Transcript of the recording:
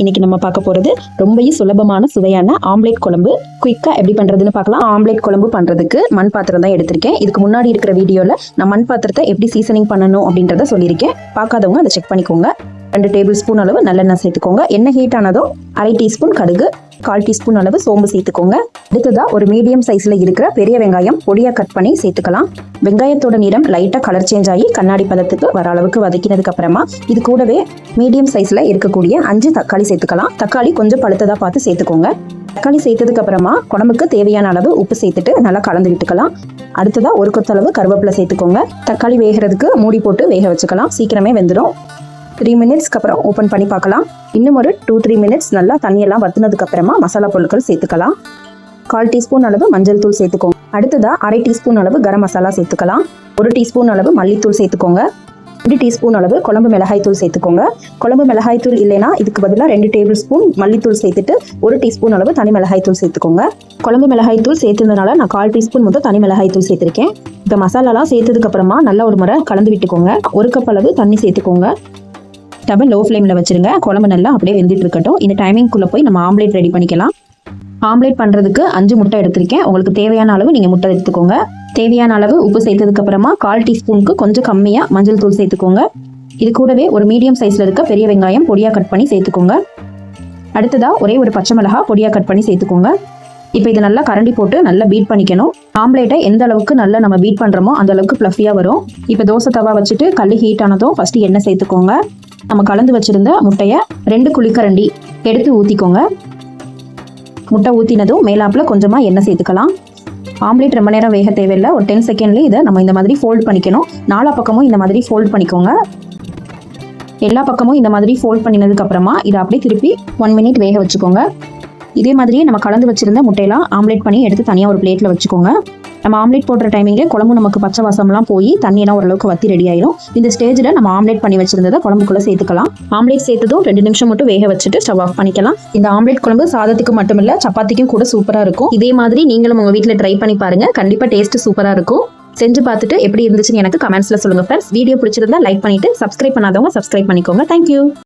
இன்னைக்கு நம்ம பார்க்க போகிறது ரொம்பவும் சுலபமான சுவையான ஆம்லேட் குழம்பு. குயிக்காக எப்படி பண்ணுறதுன்னு பார்க்கலாம். ஆம்லேட் குழம்பு பண்ணுறதுக்கு மண் பாத்திரம் தான் எடுத்திருக்கேன். இதுக்கு முன்னாடி இருக்கிற வீடியோவில் நான் மண் பாத்திரத்தை எப்படி சீசனிங் பண்ணணும் அப்படின்றத சொல்லியிருக்கேன். பார்க்காதவங்க அதை செக் பண்ணிக்கோங்க. ரெண்டு டேபிள் ஸ்பூன் அளவு நல்லெண்ணெய் சேர்த்துக்கோங்க. எண்ணெய் ஹீட் ஆனதும் அரை டீஸ்பூன் கடுகு. கால் டீஸ்பூன் அளவு சோம்பு சேர்த்துக்கோங்க. அடுத்ததா ஒரு மீடியம் சைஸ்ல இருக்கிற பெரிய வெங்காயம் பொடியா கட் பண்ணி சேர்த்துக்கலாம். வெங்காயத்தோட நிறம் லைட்டா கலர் சேஞ்ச் ஆகி கண்ணாடி பதத்துக்கு வர அளவுக்கு வதக்கினதுக்கு அப்புறமா இது கூடவே மீடியம் சைஸ்ல இருக்கக்கூடிய அஞ்சு தக்காளி சேர்த்துக்கலாம். தக்காளி கொஞ்சம் பழுத்ததா பார்த்து சேர்த்துக்கோங்க. தக்காளி சேர்த்ததுக்கு அப்புறமா குழம்புக்கு தேவையான அளவு உப்பு சேர்த்துட்டு நல்லா கலந்து விட்டுக்கலாம். அடுத்ததா ஒரு கொத்தளவு கருவேப்பிலை சேர்த்துக்கோங்க. தக்காளி வேகிறதுக்கு மூடி போட்டு வேக வச்சுக்கலாம். சீக்கிரமே வெந்துடும் த்ரீ மினிட்ஸ்க்கு அப்புறம் ஓப்பன் பண்ணி பார்க்கலாம். இன்னும் ஒரு டூ த்ரீ மினிட்ஸ் நல்லா தண்ணியெல்லாம் வத்துனதுக்கு அப்புறமா மசாலா பொருட்கள் சேர்த்துக்கலாம். கால் டீஸ்பூன் அளவு மஞ்சள் தூள் சேர்த்துக்கோங்க. அடுத்ததா அரை டீஸ்பூன் அளவு கரம் மசாலா சேர்த்துக்கலாம். ஒரு டீஸ்பூன் அளவு மல்லித்தூள் சேர்த்துக்கோங்க. ரெண்டு டீஸ்பூன் அளவு குழம்பு மிளகாய் தூள் சேர்த்துக்கோங்க. குழம்பு மிளகாய் தூள் இல்லைன்னா இதுக்கு பதிலாக ரெண்டு டேபிள் ஸ்பூன் மல்லித்தூள் சேர்த்துட்டு ஒரு டீஸ்பூன் அளவு தனி மிளகாய் தூள் சேர்த்துக்கோங்க. குழம்பு மிளகாய் தூள் சேர்த்ததுனால நான் கால் டீஸ்பூன் மட்டும் தனி மிளகாய் தூள் சேர்த்திருக்கேன். இப்போ மசாலாலாம் சேர்த்ததுக்கு அப்புறமா நல்லா ஒரு முறை கலந்து விட்டுக்கோங்க. ஒரு கப் அளவு தண்ணி சேர்த்துக்கோங்க. ஸ்டவ்வை லோ ஃப்ளேமில் வச்சுருங்க. குழம்பு நல்லா அப்படியே வெந்துட்டு இருக்கட்டும். இந்த டைமிங்குள்ளே போய் நம்ம ஆம்லேட் ரெடி பண்ணிக்கலாம். ஆம்லேட் பண்ணுறதுக்கு அஞ்சு முட்டை எடுத்திருக்கேன். உங்களுக்கு தேவையான அளவு நீங்கள் முட்டை எடுத்துக்கோங்க. தேவையான அளவு உப்பு சேர்த்ததுக்கப்புறமா கால் டீஸ்பூனுக்கு கொஞ்சம் கம்மியாக மஞ்சள் தூள் சேர்த்துக்கோங்க. இது கூடவே ஒரு மீடியம் சைஸில் இருக்க பெரிய வெங்காயம் பொடியாக கட் பண்ணி சேர்த்துக்கோங்க. அடுத்ததாக ஒரே ஒரு பச்சை மிளகா பொடியாக கட் பண்ணி சேர்த்துக்கோங்க. இப்போ இது நல்லா கரண்டி போட்டு நல்லா பீட் பண்ணிக்கணும். ஆம்லேட்டை எந்த அளவுக்கு நல்லா நம்ம பீட் பண்ணுறோமோ அந்த அளவுக்கு ஃப்ளஃபியாக வரும். இப்போ தோசை தவா வச்சுட்டு கல் ஹீட் ஆனதும் ஃபஸ்ட்டு எண்ணெய் சேர்த்துக்கோங்க. நம்ம கலந்து வச்சுருந்த முட்டையை ரெண்டு குழிக்கரண்டி எடுத்து ஊற்றிக்கோங்க முட்டை ஊற்றினதும் மேலாப்பில் கொஞ்சமாக எண்ணெய் சேர்த்துக்கலாம். ஆம்லேட் ரொம்ப நேரம் வேக தேவையில்லை. ஒரு டென் செகண்ட்லேயே இதை நம்ம இந்த மாதிரி ஃபோல்ட் பண்ணிக்கணும். நாலா பக்கமும் இந்த மாதிரி ஃபோல்ட் பண்ணிக்கோங்க. எல்லா பக்கமும் இந்த மாதிரி ஃபோல்ட் பண்ணினதுக்கப்புறமா இதை அப்படியே திருப்பி ஒன் மினிட் வேக வச்சுக்கோங்க. இதே மாதிரியே நம்ம கலந்து வச்சுருந்த முட்டையெல்லாம் ஆம்லேட் பண்ணி எடுத்து தனியாக ஒரு பிளேட்டில் வச்சுக்கோங்க. நம்ம ஆம்லேட் போடுற டைமிங்லேயே குழம்பு நமக்கு பச்சை வாசம்லாம் போய் தண்ணியெல்லாம் ஓரளவுக்கு வத்தி ரெடி ஆயிடும் இந்த ஸ்டேஜில் நம்ம ஆம்லேட் பண்ணி வச்சிருந்ததை குழம்புக்குள்ளே சேர்த்துக்கலாம். ஆம்லேட் சேர்த்ததும் ரெண்டு நிமிஷம் மட்டும் வேக வச்சுட்டு ஸ்டவ் ஆஃப் பண்ணிக்கலாம். இந்த ஆம்லேட் குழம்பு சாதத்துக்கு மட்டும் இல்லை சப்பாத்திக்கும் கூட சூப்பராக இருக்கும். இதே மாதிரி நீங்களும் உங்கள் வீட்டில் ட்ரை பண்ணி பாருங்க. கண்டிப்பாக டேஸ்ட் சூப்பராக இருக்கும். செஞ்சு பார்த்துட்டு எப்படி இருந்துச்சுன்னு எனக்கு கமெண்ட்ஸில் சொல்லுங்கள் ஃப்ரெண்ட்ஸ் வீடியோ பிடிச்சிருந்தா லைக் பண்ணிட்டு சப்ஸ்கிரைப் பண்ணாதவங்க சப்ஸ்கிரைப் பண்ணிக்கோங்க. Thank you